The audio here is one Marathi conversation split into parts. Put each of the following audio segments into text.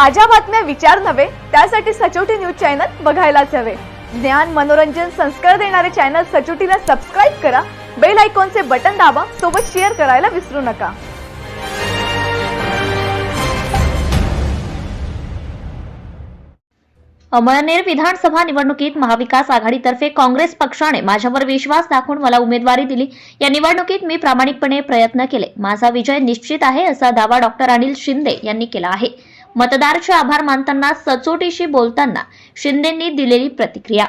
ताज्या बातम्या विचार नव्हे त्यासाठी सचोटी न्यूज चॅनल बघायलाच हवे. ज्ञान मनोरंजन संस्कार देणारे चॅनल सचोटीला सबस्क्राईब करा बेल आयकॉनचे बटन दाबा सोबत शेअर करायला विसरू नका. अमळनेर विधानसभा निवडणुकीत महाविकास आघाडीतर्फे काँग्रेस पक्षाने माझ्यावर विश्वास दाखवून मला उमेदवारी दिली. या निवडणुकीत मी प्रामाणिकपणे प्रयत्न केले. माझा विजय निश्चित आहे असा दावा डॉक्टर अनिल शिंदे यांनी केला आहे. मतदारचे आभार मानताना सचोटीशी बोलताना शिंदेंनी दिलेली प्रतिक्रिया.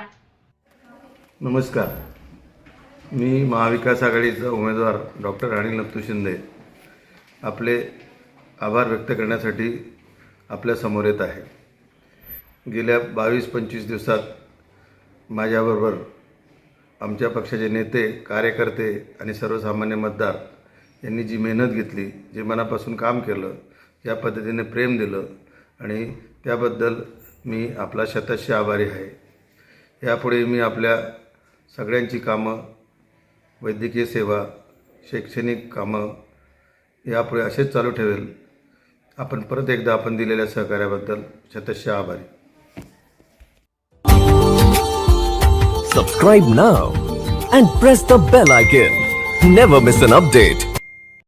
नमस्कार. मी महाविकास आघाडीचा उमेदवार डॉक्टर अनिल नत्तू शिंदे आपले आभार व्यक्त करण्यासाठी आपल्यासमोर येत आहे. गेल्या बावीस पंचवीस दिवसात माझ्याबरोबर आमच्या पक्षाचे नेते कार्यकर्ते आणि सर्वसामान्य मतदार यांनी जी मेहनत घेतली जे मनापासून काम केलं या पद्धतीने प्रेम दिलं आणि त्याबद्दल मी आपला शतस्य आभारी आहे यापुढे मी आपल्या सगळ्यांची कामं वैद्यकीय सेवा शैक्षणिक कामं यापुढे असेच चालू ठेवेल आपण परत एकदा आपण दिलेल्या सहकार्याबद्दल शतस्य आभारी Subscribe now and press the bell icon. Never miss an update.